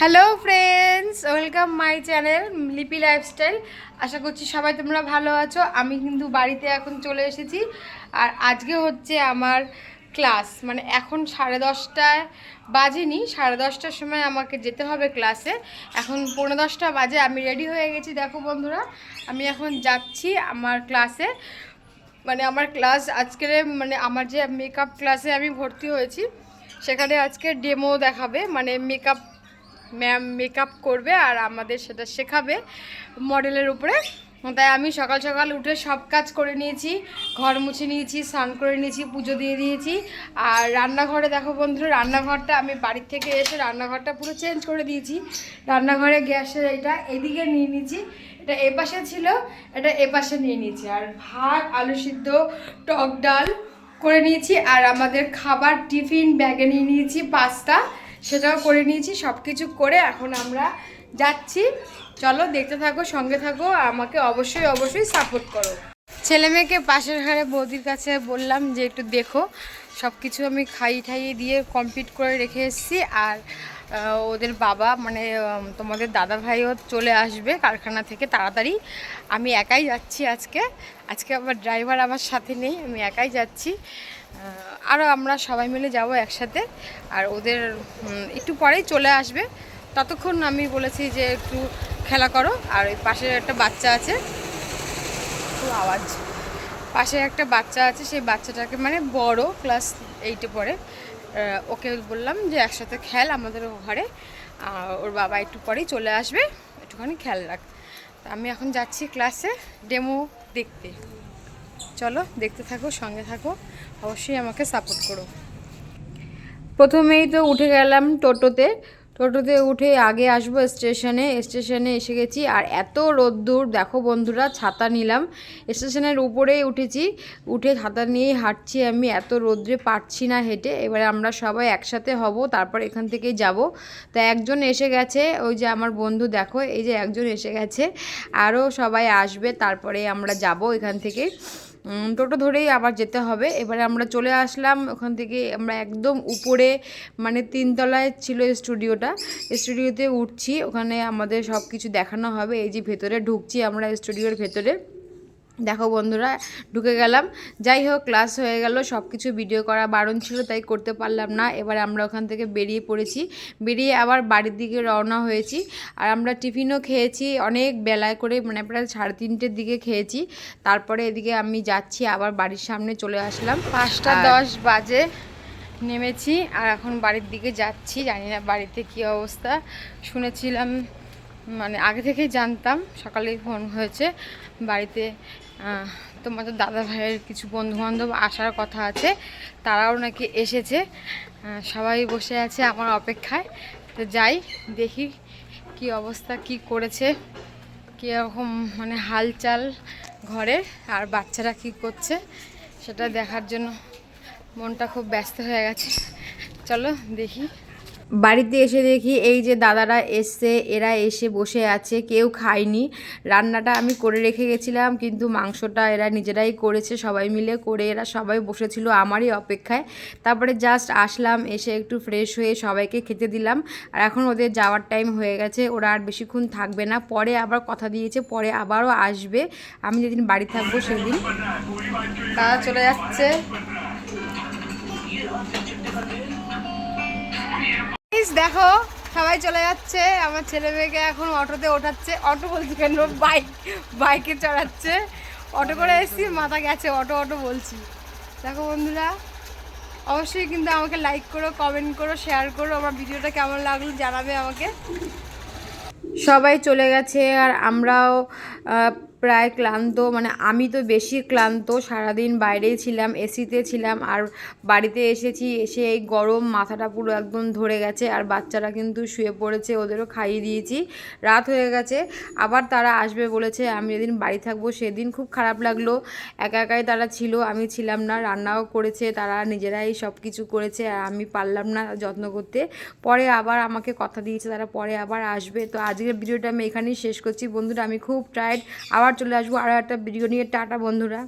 Hello friends welcome my channel Lipi lifestyle আশা করছি সবাই তোমরা ভালো আছো। আমি কিন্তু বাড়িতে এখন চলে এসেছি। আর আজকে হচ্ছে আমার ক্লাস। মানে এখন সাড়ে দশটায় বাজেনি। সাড়ে দশটার সময় আমাকে যেতে হবে ক্লাসে। এখন পনেরো দশটা বাজে। আমি রেডি হয়ে গেছি। দেখো বন্ধুরা, আমি এখন যাচ্ছি আমার ক্লাসে। মানে আমার ক্লাস আজকের মানে আমার যে মেকআপ ক্লাসে আমি ভর্তি হয়েছি, সেখানে আজকে ডেমো দেখাবে। মানে মেকআপ ম্যাম মেকআপ করবে আর আমাদের সেটা শেখাবে মডেলের উপরে। তাই আমি সকাল সকাল উঠে সব কাজ করে নিয়েছি, ঘর মুছে নিয়েছি, স্নান করে নিয়েছি, পুজো দিয়ে দিয়েছি। আর রান্নাঘরে দেখো বন্ধুরা, রান্নাঘরটা আমি বাড়ির থেকে এসে রান্নাঘরটা পুরো চেঞ্জ করে দিয়েছি। রান্নাঘরে গ্যাসের এটা এদিকে নিয়ে নিয়েছি, এটা এপাশে ছিল, এটা এপাশে নিয়ে নিয়েছি। আর ভাত, আলু সিদ্ধ, টক ডাল করে নিয়েছি। আর আমাদের খাবার টিফিন ব্যাগে নিয়ে নিয়েছি, পাস্তা। সেটাও করে নিয়েছি সব কিছু করে এখন আমরা যাচ্ছি। চলো দেখতে থাকো, সঙ্গে থাকো, আমাকে অবশ্যই অবশ্যই সাপোর্ট করো। ছেলে মেয়েকে পাশের ঘরে বৌদির কাছে বললাম যে, একটু দেখো। সব কিছু আমি খাইয়ে ঠাইয়ে দিয়ে কমপ্লিট করে রেখে এসেছি। আর ওদের বাবা মানে তোমাদের দাদা ভাইও চলে আসবে কারখানা থেকে তাড়াতাড়ি। আমি একাই যাচ্ছি আজকে। আজকে আবার ড্রাইভার আমার সাথে নেই, আমি একাই যাচ্ছি। আরও আমরা সবাই মিলে যাব একসাথে। আর ওদের একটু পরেই চলে আসবে। ততক্ষণ আমি বলেছি যে, একটু খেলা করো। আর ওই পাশে একটা বাচ্চা আছে। খুব আওয়াজ। পাশে একটা বাচ্চা আছে, সেই বাচ্চাটাকে মানে বড় ক্লাস এইটে পড়ে। ওকে বললাম যে একসাথে খেল আমাদের ঘরে ওর বাবা একটু পরেই চলে আসবে, একটুখানি খেয়াল রাখ। তা আমি এখন যাচ্ছি ক্লাসে ডেমো দেখতে। চলো, দেখতে থাকো, সঙ্গে থাকো, অবশ্যই আমাকে সাপোর্ট করো। প্রথমেই তো উঠে গেলাম টোটোতে। টোটোতে উঠে আগে আসব স্টেশনে স্টেশনে এসে গেছি। আর এত রোদ্দুর, দেখো বন্ধুরা, ছাতা নিলাম। স্টেশনের উপরেই উঠেছি। উঠে ছাতা নিয়েই হাঁটছি আমি, এত রোদ্রে পারছি না হেঁটে। এবারে আমরা সবাই একসাথে হব, তারপর এখান থেকেই যাব। তা একজন এসে গেছে, ওই যে আমার বন্ধু, দেখো, এই যে একজন এসে গেছে। আরও সবাই আসবে, তারপরে আমরা যাব এখান থেকে। টোটো ধরেই আবার যেতে হবে। এবারে আমরা চলে আসলাম, ওখান থেকে আমরা একদম উপরে মানে তিনতলায় ছিল স্টুডিওটা। স্টুডিওতে উঠছি, ওখানে আমাদের সব কিছু দেখানো হবে, এই যে ভেতরে ঢুকছি আমরা স্টুডিওর ভেতরে। দেখো বন্ধুরা ঢুকে গেলাম। যাই হোক ক্লাস হয়ে গেল সব কিছু ভিডিও করা বারণ ছিল তাই করতে পারলাম না। এবার আমরা ওখান থেকে বেরিয়ে পড়েছি। বেরিয়ে আবার বাড়ির দিকে রওনা হয়েছি। আর আমরা টিফিনও খেয়েছি অনেক বেলায় করে মানে প্রায় সাড়ে তিনটের দিকে খেয়েছি। তারপরে এদিকে আমি যাচ্ছি আবার বাড়ির সামনে চলে আসলাম। পাঁচটা দশ বাজে নেমেছি আর এখন বাড়ির দিকে যাচ্ছি। জানি না বাড়িতে কী অবস্থা শুনেছিলাম মানে আগে থেকেই জানতাম সকালেই ফোন হয়েছে বাড়িতে তোমাদের দাদা ভাইয়ের কিছু বন্ধুবান্ধব আসার কথা আছে, তারাও নাকি এসেছে সবাই বসে আছে আমার অপেক্ষায়, তো যাই দেখি কি অবস্থা, কি করেছে, কীরকম মানে হালচাল ঘরে আর বাচ্চারা কি করছে, সেটা দেখার জন্য মনটা খুব ব্যস্ত হয়ে গেছে। চলো দেখি। বাড়িতে এসে দেখি এই যে দাদারা এসছে, এরা এসে বসে আছে, কেউ খায়নি। রান্নাটা আমি করে রেখে গেছিলাম, কিন্তু মাংসটা এরা নিজেরাই করেছে, সবাই মিলে করে এরা সবাই বসেছিল আমারই অপেক্ষায়। তারপরে জাস্ট আসলাম, এসে একটু ফ্রেশ হয়ে সবাইকে খেতে দিলাম। আর এখন ওদের যাওয়ার টাইম হয়ে গেছে, ওরা আর বেশিক্ষণ থাকবে না। পরে আবার কথা দিয়েছে, পরে আবারও আসবে। আমি যেদিন বাড়ি থাকব সেদিন। তারা চলে যাচ্ছে। Guys, দেখো সবাই চলে যাচ্ছে। আমার ছেলে মেয়েকে এখন অটোতে ওঠাচ্ছে। অটো বলছি কেন বাইক বাইকে চড়াচ্ছে। অটো করে এসেছি মাথা গেছে। অটো অটো বলছি। দেখো বন্ধুরা অবশ্যই কিন্তু আমাকে লাইক করো কমেন্ট করো শেয়ার করো। আমার ভিডিওটা কেমন লাগল জানাবে আমাকে। সবাই চলে গেছে আর আমরাও প্রায় ক্লান্ত মানে আমি তো বেশি ক্লান্ত, সারাদিন বাইরেই ছিলাম, এসিতে ছিলাম, আর বাড়িতে এসেছি, এসে এই গরম মাথাটা পুরো একদম ধরে গেছে, আর বাচ্চারা কিন্তু শুয়ে পড়েছে, ওদেরও খাইয়ে দিয়েছি, রাত হয়ে গেছে, আবার তারা আসবে বলেছে, আমি যেদিন বাড়ি থাকব সেদিন খুব খারাপ লাগল, একা একাই তারা ছিল, আমি ছিলাম না, রান্নাও করেছে, তারা নিজেরাই সব কিছু করেছে, আর আমি পারলাম না যত্ন করতে, পরে আবার আমাকে কথা দিয়েছে, তারা পরে আবার আসবে, তো আজকের ভিডিওটা আমি এখানেই শেষ করছি, বন্ধুরা আমি খুব টায়ার্ড আবার চলে আসব আরও একটা ভিডিও নিয়ে টাটা বন্ধুরা।